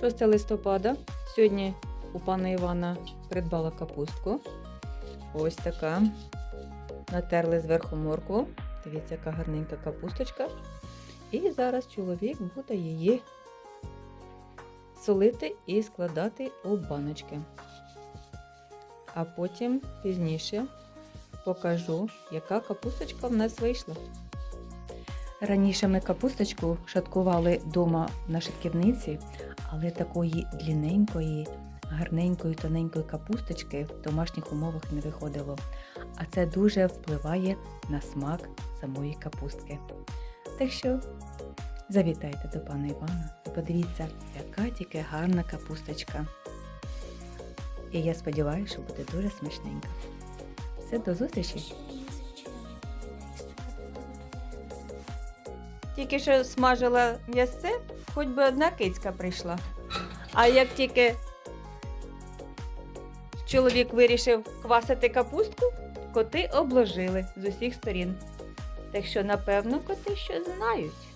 6 листопада. Сьогодні у пана Івана придбала капустку. Ось така. Натерли зверху моркву. Дивіться, яка гарненька капусточка. І зараз чоловік буде її солити і складати у баночки. А потім пізніше покажу, яка капусточка в нас вийшла. Раніше ми капусточку шаткували вдома на шатківниці, але такої длінненької, гарненької, тоненької капусточки в домашніх умовах не виходило. А це дуже впливає на смак самої капустки. Так що завітайте до пана Івана і подивіться, яка тільки гарна капусточка. І я сподіваюся, що буде дуже смачненька. Все, до зустрічі! Тільки що смажила м'ясце, хоч би одна кицька прийшла. А як тільки чоловік вирішив квасити капустку, коти обложили з усіх сторін. Так що, напевно, коти щось знають.